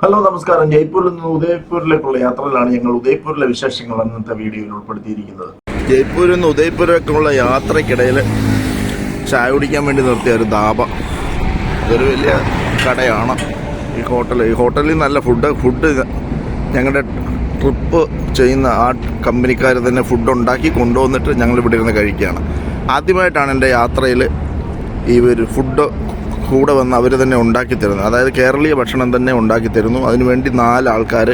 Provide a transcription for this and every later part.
Hello നമസ്കാരം. ജയ്പൂരിൽ നിന്ന് ഉദയ്പൂരിലേക്കുള്ള യാത്രയിലാണ് ഞങ്ങൾ ഉദയ്പൂരിലെ വിശേഷങ്ങൾ അന്നത്തെ വീഡിയോയിൽ ഉൾപ്പെടുത്തിയിരിക്കുന്നത്. ജയ്പൂരിൽ നിന്ന് ഉദയ്പൂരിലേക്കുള്ള യാത്രക്കിടയിൽ ചായ കുടിക്കാൻ വേണ്ടി നിർത്തിയ ഒരു ധാബ. ഇതൊരു വലിയ കടയാണ്. ഈ ഹോട്ടൽ ഈ ഹോട്ടലിൽ നല്ല ഫുഡ് ഫുഡ് ഞങ്ങളുടെ ട്രിപ്പ് ചെയ്യുന്ന ആ കമ്പനിക്കാർ തന്നെ ഫുഡ് ഉണ്ടാക്കി കൊണ്ടുവന്നിട്ട് ഞങ്ങൾ ഇവിടെ ഇരുന്ന് കഴിക്കുകയാണ്. ആദ്യമായിട്ടാണ് എന്റെ യാത്രയിൽ ഈ ഒരു ഫുഡ് കൂടെ വന്ന് അവർ തന്നെ ഉണ്ടാക്കി തരുന്നു അതായത് കേരളീയ ഭക്ഷണം തന്നെ ഉണ്ടാക്കി തരുന്നു അതിനുവേണ്ടി നാല് ആൾക്കാർ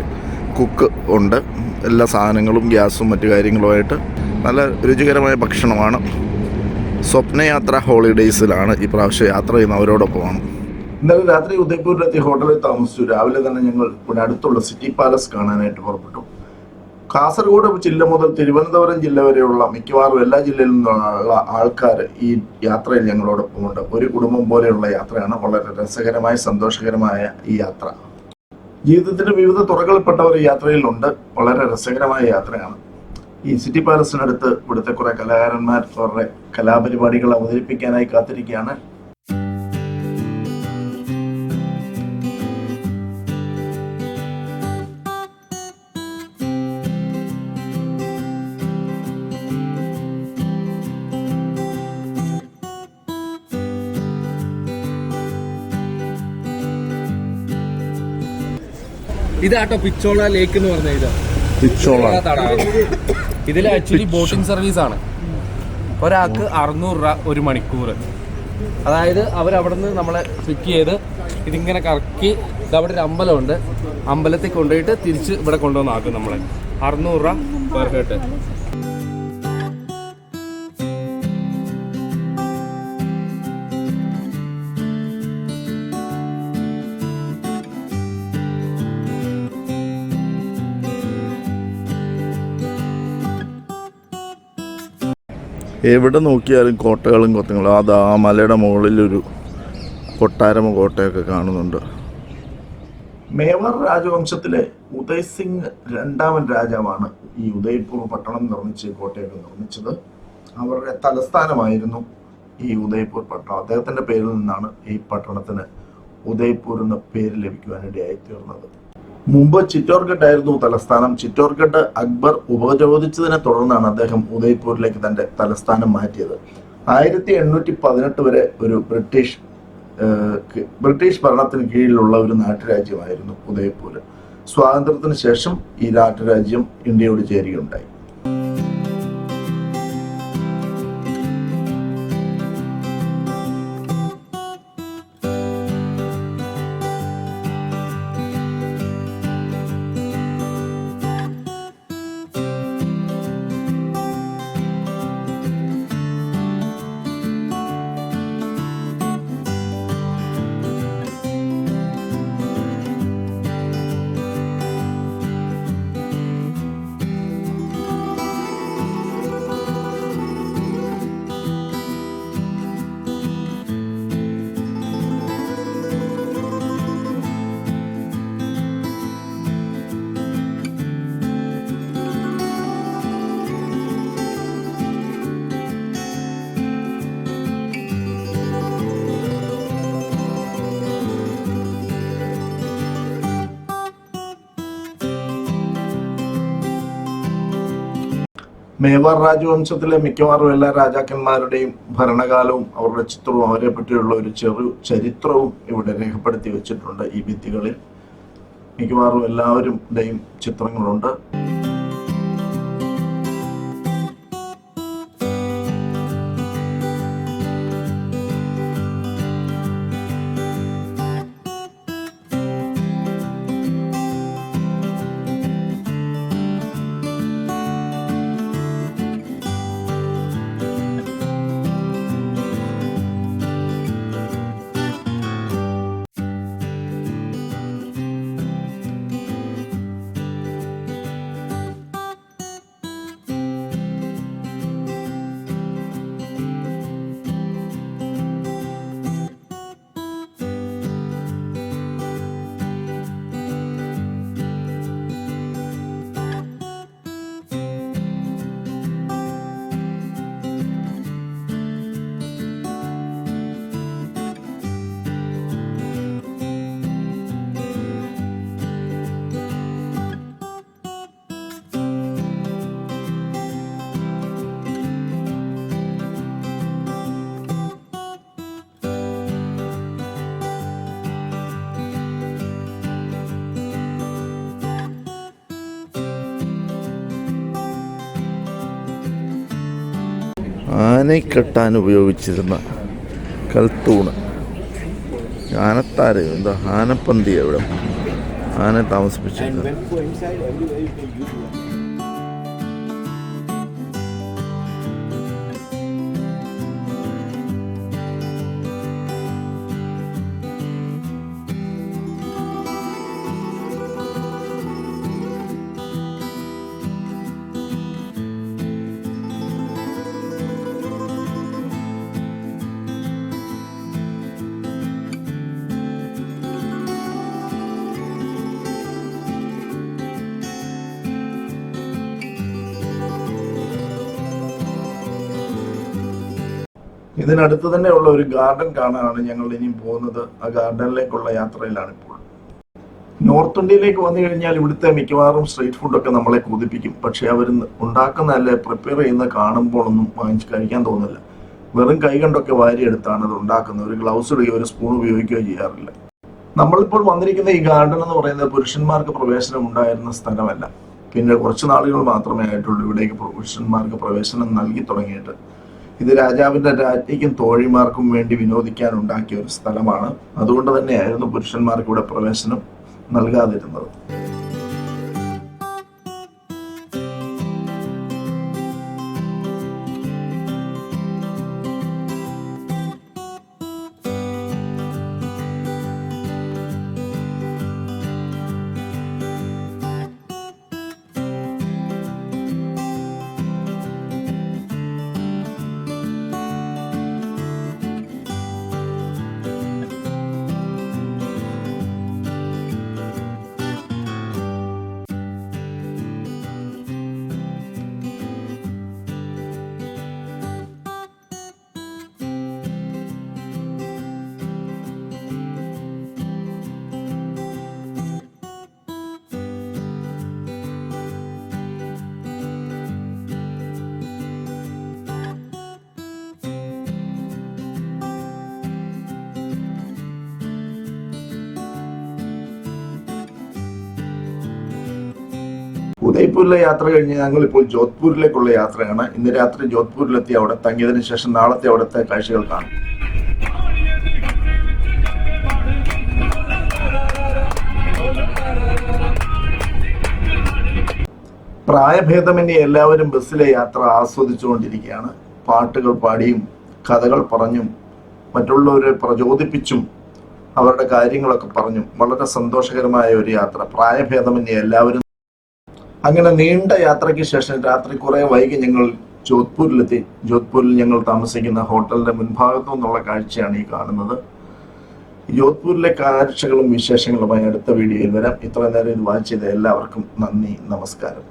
കുക്ക് ഉണ്ട്. എല്ലാ സാധനങ്ങളും ഗ്യാസും മറ്റു കാര്യങ്ങളുമായിട്ട് നല്ല രുചികരമായ ഭക്ഷണമാണ്. സ്വപ്നയാത്ര ഹോളിഡേയ്സിലാണ് ഈ പ്രാവശ്യം യാത്ര ചെയ്യുന്ന അവരോടൊപ്പമാണ്. ഇന്നലെ രാത്രി ഉദയ്പൂരിലെത്തി ഹോട്ടലിൽ താമസിച്ചു. രാവിലെ തന്നെ ഞങ്ങൾ ഇവിടെ അടുത്തുള്ള സിറ്റി പാലസ് കാണാനായിട്ട് പുറപ്പെട്ടു. കാസർഗോഡ് ജില്ല മുതൽ തിരുവനന്തപുരം ജില്ല വരെയുള്ള മിക്കവാറും എല്ലാ ജില്ലയിൽ നിന്നുള്ള ആൾക്കാർ ഈ യാത്രയിൽ ഞങ്ങളോടൊപ്പമുണ്ട് ഒരു കുടുംബം പോലെയുള്ള യാത്രയാണ് വളരെ രസകരമായ സന്തോഷകരമായ ഈ യാത്ര. ജീവിതത്തിന്റെ വിവിധ തുറകളിൽപ്പെട്ടവർ ഈ യാത്രയിലുണ്ട് വളരെ രസകരമായ യാത്രയാണ്. ഈ സിറ്റി പാലസിനടുത്ത് ഇവിടുത്തെ കുറെ കലാകാരന്മാർ അവരുടെ കലാപരിപാടികൾ അവതരിപ്പിക്കാനായി കാത്തിരിക്കുകയാണ്. ഇതാട്ടോ പിച്ചോള ലേക്ക് എന്ന് പറഞ്ഞ ഇത്. തടാകം. ഇതിൽ ആക്ച്വലി ബോട്ടിംഗ് സർവീസ് ആണ്. ഒരാൾക്ക് അറുന്നൂറ് രൂപ ഒരു മണിക്കൂർ. അതായത് അവരവിടെ നിന്ന് നമ്മളെ പിക്ക് ചെയ്ത് ഇതിങ്ങനെ കറക്കി ഇത് അവിടെ ഒരു അമ്പലമുണ്ട്. അമ്പലത്തിൽ കൊണ്ടുപോയിട്ട് തിരിച്ച് ഇവിടെ കൊണ്ടുവന്നാക്കും നമ്മളെ. അറുന്നൂറ് രൂപ പെർ ഹെഡ് എവിടെ നോക്കിയാലും കോട്ടകളും കൊത്തങ്ങളും. അത് ആ മലയുടെ മുകളിലൊരു കൊട്ടാരമോ കോട്ടയൊക്കെ കാണുന്നുണ്ട്. മേവാർ രാജവംശത്തിലെ ഉദയ് സിംഗ് രണ്ടാമൻ രാജാവാണ് ഈ ഉദയ്പൂർ പട്ടണം നിർമ്മിച്ച് കോട്ടയൊക്കെ നിർമ്മിച്ചത്. അവരുടെ തലസ്ഥാനമായിരുന്നു ഈ ഉദയ്പൂർ പട്ടണം. അദ്ദേഹത്തിന്റെ പേരിൽ നിന്നാണ് ഈ പട്ടണത്തിന് ഉദയ്പൂർ എന്ന പേര് ലഭിക്കുവാനിടയായി തീർന്നത്. മുമ്പ് ചിറ്റോർഗഡ് ആയിരുന്നു തലസ്ഥാനം. ചിറ്റോർഗഡ് അക്ബർ ഉപരോധിച്ചതിനെ തുടർന്നാണ് അദ്ദേഹം ഉദയ്പൂരിലേക്ക് തന്റെ തലസ്ഥാനം മാറ്റിയത്. ആയിരത്തി എണ്ണൂറ്റി പതിനെട്ട് വരെ ഒരു ബ്രിട്ടീഷ് ബ്രിട്ടീഷ് ഭരണത്തിന് കീഴിലുള്ള ഒരു നാട്ടുരാജ്യമായിരുന്നു ഉദയ്പൂര്. സ്വാതന്ത്ര്യത്തിന് ശേഷം ഈ നാട്ടുരാജ്യം ഇന്ത്യയോട് ചേരുകയുണ്ടായി. മേവാർ രാജവംശത്തിലെ മിക്കവാറും എല്ലാ രാജാക്കന്മാരുടെയും ഭരണകാലവും അവരുടെ ചിത്രവും അവരെ പറ്റിയുള്ള ഒരു ചെറു ചരിത്രവും ഇവിടെ രേഖപ്പെടുത്തി വെച്ചിട്ടുണ്ട് ഈ ഭിത്തികളിൽ. മിക്കവാറും എല്ലാവരുടെയും ചിത്രങ്ങളുണ്ട്. ആനയെ കെട്ടാൻ ഉപയോഗിച്ചിരുന്ന കൽത്തൂണ്. ആനത്താര എന്താ ആനപ്പന്തി എവിടെ ആന താമസിപ്പിച്ചിരുന്നത്. ഇതിനടുത്ത് തന്നെ ഉള്ള ഒരു ഗാർഡൻ കാണാനാണ് ഞങ്ങൾ ഇനി പോകുന്നത്. ആ ഗാർഡനിലേക്കുള്ള യാത്രയിലാണ് ഇപ്പോൾ. നോർത്ത് ഇന്ത്യയിലേക്ക് വന്നു കഴിഞ്ഞാൽ ഇവിടുത്തെ മിക്കവാറും സ്ട്രീറ്റ് ഫുഡൊക്കെ നമ്മളെ കൊതിപ്പിക്കും. പക്ഷെ അവർ ഉണ്ടാക്കുന്ന അല്ലെ പ്രിപ്പയർ ചെയ്യുന്ന കാണുമ്പോഴൊന്നും വാങ്ങിച്ച് കഴിക്കാൻ തോന്നില്ല. വെറും കൈ കണ്ടൊക്കെ വാരിയെടുത്താണ് അത് ഉണ്ടാക്കുന്നത്. ഒരു ഗ്ലൗസ് ഇടുകയോ ഒരു സ്പൂൺ ഉപയോഗിക്കുകയോ ചെയ്യാറില്ല. നമ്മളിപ്പോൾ വന്നിരിക്കുന്ന ഈ ഗാർഡൻ എന്ന് പറയുന്നത് പുരുഷന്മാർക്ക് പ്രവേശനം ഉണ്ടായിരുന്ന സ്ഥലമല്ല. പിന്നെ കുറച്ച് നാളുകൾ മാത്രമേ ആയിട്ടുള്ളൂ ഇവിടേക്ക് പുരുഷന്മാർക്ക് പ്രവേശനം നൽകി തുടങ്ങിയിട്ട്. ഇത് രാജാവിന്റെ രാജ്ഞിക്കും തോഴിമാർക്കും വേണ്ടി വിനോദിക്കാൻ ഉണ്ടാക്കിയ ഒരു സ്ഥലമാണ്. അതുകൊണ്ട് തന്നെയായിരുന്നു പുരുഷന്മാർക്ക് ഇവിടെ പ്രവേശനം നൽകാതിരുന്നത്. ഉദയ്പൂരിലെ യാത്ര കഴിഞ്ഞ് ഞങ്ങൾ ഇപ്പോൾ ജോധ്പൂരിലേക്കുള്ള യാത്രയാണ്. ഇന്ന് രാത്രി ജോധ്പൂരിലെത്തി അവിടെ തങ്ങിയതിന് ശേഷം നാളത്തെ അവിടുത്തെ കാഴ്ചകൾ കാണും. പ്രായഭേദമന്യേ എല്ലാവരും ബസ്സിലെ യാത്ര ആസ്വദിച്ചുകൊണ്ടിരിക്കുകയാണ്. പാട്ടുകൾ പാടിയും കഥകൾ പറഞ്ഞും മറ്റുള്ളവരെ പ്രചോദിപ്പിച്ചും അവരുടെ കാര്യങ്ങളൊക്കെ പറഞ്ഞും വളരെ സന്തോഷകരമായ ഒരു യാത്ര. പ്രായഭേദമന്യേ എല്ലാവരും അങ്ങനെ നീണ്ട യാത്രയ്ക്ക് ശേഷം രാത്രി കുറെ വൈകി ഞങ്ങൾ ജോധ്പൂരിലെത്തി. ജോധ്പൂരിൽ ഞങ്ങൾ താമസിക്കുന്ന ഹോട്ടലിന്റെ മുൻഭാഗത്തു നിന്നുള്ള കാഴ്ചയാണ് ഈ കാണുന്നത്. ജോധ്പൂരിലെ കാഴ്ചകളും വിശേഷങ്ങളുമായി അടുത്ത വീഡിയോയിൽ വരാം. ഇത്ര നേരം ഇത് വായിച്ചത് എല്ലാവർക്കും നന്ദി നമസ്കാരം.